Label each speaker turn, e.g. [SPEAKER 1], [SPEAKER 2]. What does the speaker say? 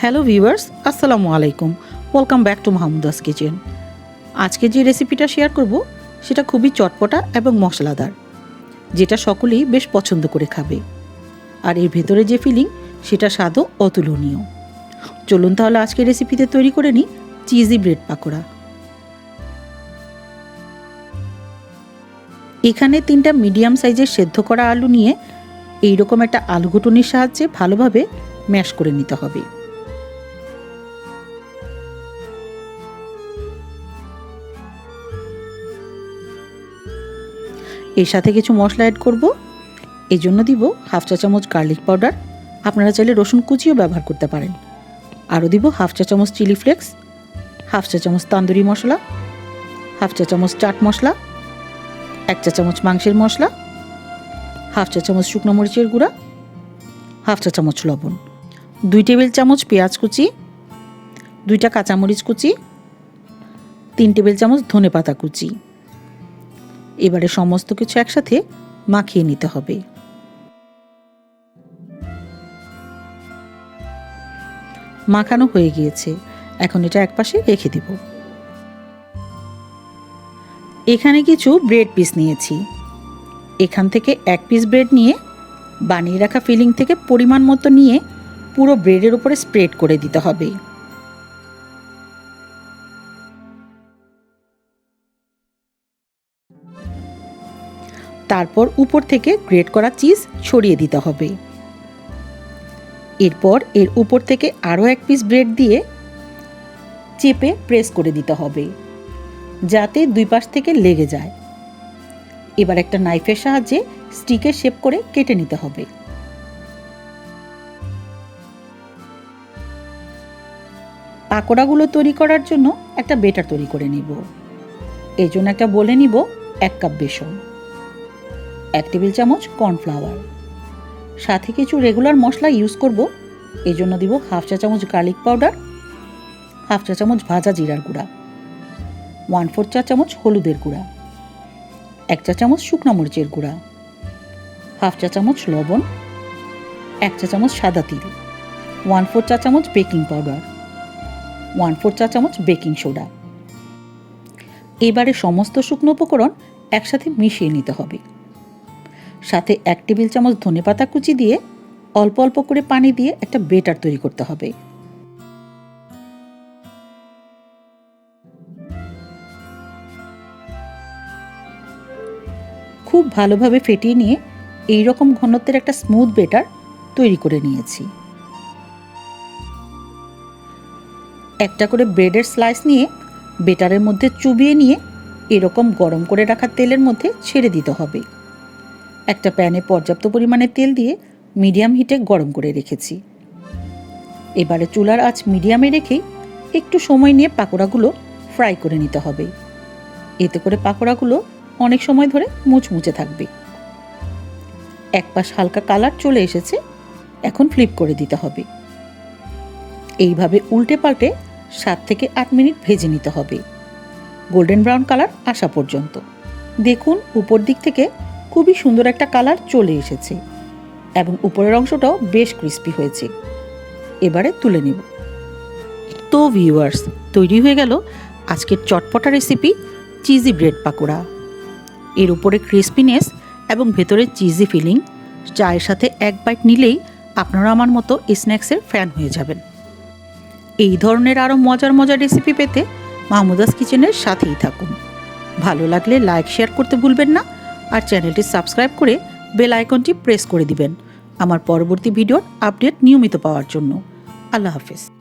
[SPEAKER 1] Hello viewers, আসসালামু আলাইকুম। Welcome back to Mahmuda's kitchen আজকে যে রেসিপিটা শেয়ার করব, সেটা খুবই চটপটা এবং মশলাদার, যেটা সকলেই বেশ পছন্দ করে খাবে। আর এর ভেতরে যে ফিলিং সেটা স্বাদও অতুলনীয়। চলুন তাহলে আজকে রেসিপিতে তৈরি করে নিই চিজি ব্রেড পাকোড়া। এখানে তিনটা মিডিয়াম সাইজের সেদ্ধ করা আলু নিয়ে, এইরকম একটা আলু ঘুটুনির সাহায্যে ভালোভাবে ম্যাশ করে নিতে হবে। এর সাথে কিছু মশলা অ্যাড করব। এই জন্য দিব হাফ চা চামচ গার্লিক পাউডার আপনারা চাইলে রসুন কুচিও ব্যবহার করতে পারেন। আরও দিব হাফ চা চামচ চিলি ফ্লেক্স হাফ চা চামচ তান্দুরি মশলা হাফ চা চামচ চাট মশলা, এক চা চামচ মাংসের মশলা হাফ চা চামচ শুকনো মরিচের গুঁড়া হাফ চা চামচ লবণ, দুই টেবিল চামচ পেঁয়াজ কুচি, দুইটা কাঁচামরিচ কুচি, তিন টেবিল চামচ ধনে পাতা কুচি। এবারে সমস্ত কিছু একসাথে মাখিয়ে নিতে হবে। মাখানো হয়ে গিয়েছে। এখন এটা একপাশে রেখে দিব। এখানে কিছু ব্রেড পিস নিয়েছি। এখান থেকে এক পিস ব্রেড নিয়ে বানিয়ে রাখা ফিলিং থেকে পরিমাণ মতো নিয়ে পুরো ব্রেডের উপরে স্প্রেড করে দিতে হবে। তারপর উপর থেকে গ্রেট করা চিজ ছড়িয়ে দিতে হবে। এরপর এর উপর থেকে আরও এক পিস ব্রেড দিয়ে চেপে প্রেস করে দিতে হবে, যাতে দুই পাশ থেকে লেগে যায়। এবার একটা নাইফের সাহায্যে স্টিকের শেপ করে কেটে নিতে হবে। পাকোড়াগুলো তৈরি করার জন্য একটা বেটার তৈরি করে নিব। এই জন্য একটা বলে নিব এক কাপ বেসন। এক টেবিল চামচ কর্নফ্লাওয়ার। সাথে কিছু রেগুলার মশলা ইউজ করব এই জন্য দিব হাফ চা চামচ গার্লিক পাউডার, হাফ চা চামচ ভাজা জিরার গুঁড়া ওয়ান ফোর চা চামচ হলুদের গুঁড়া, এক চা চামচ শুকনো মরিচের গুঁড়া, হাফ চা চামচ লবণ, এক চা চামচ সাদা তিল ওয়ান ফোর চা চামচ বেকিং পাউডার ওয়ান ফোর চা চামচ বেকিং সোডা। এবারে সমস্ত শুকনো উপকরণ একসাথে মিশিয়ে নিতে হবে। সাথে এক টেবিল চামচ ধনেপাতা কুচি দিয়ে অল্প অল্প করে পানি দিয়ে একটা বেটার তৈরি করতে হবে। খুব ভালোভাবে ফেটিয়ে নিয়ে এই রকম ঘনত্বের একটা স্মুথ বেটার তৈরি করে নিয়েছি। একটা করে ব্রেডের স্লাইস নিয়ে বেটারের মধ্যে চুবিয়ে নিয়ে এরকম গরম করে রাখা তেলের মধ্যে ছেড়ে দিতে হবে। একটা প্যানে পর্যাপ্ত পরিমাণে তেল দিয়ে মিডিয়াম হিটে গরম করে রেখেছি। এবারে চুলার আঁচ মিডিয়ামে রেখেই একটু সময় নিয়ে পাকোড়াগুলো ফ্রাই করে নিতে হবে। এতে করে পাকোড়াগুলো অনেক সময় ধরে মুচমুচে থাকবে। এক পাশ হালকা কালার চলে এসেছে, এখন ফ্লিপ করে দিতে হবে। এইভাবে উল্টে পাল্টে সাত থেকে আট মিনিট ভেজে নিতে হবে। গোল্ডেন ব্রাউন কালার আসা পর্যন্ত। দেখুন উপর দিক থেকে খুবই সুন্দর একটা কালার চলে এসেছে এবং উপরের অংশটাও বেশ ক্রিস্পি হয়েছে। এবারে তুলে নেব। তো ভিউয়ার্স তৈরি হয়ে গেল আজকের চটপটা রেসিপি চিজি ব্রেড পাকোড়া। এর উপরে ক্রিস্পিনেস এবং ভেতরে চিজি ফিলিং চায়ের সাথে এক বাইট নিলেই আপনারা আমার মতো স্ন্যাক্সের ফ্যান হয়ে যাবেন। এই ধরনের আরও মজার মজার রেসিপি পেতে মাহমুদাস কিচেনের সাথেই থাকুন। ভালো লাগলে লাইক শেয়ার করতে ভুলবেন না। আর চ্যানেলটি সাবস্ক্রাইব করে বেল আইকনটি প্রেস করে দিবেন। আমার পরবর্তী ভিডিওর আপডেট নিয়মিত পাওয়ার জন্য। আল্লাহ হাফেজ।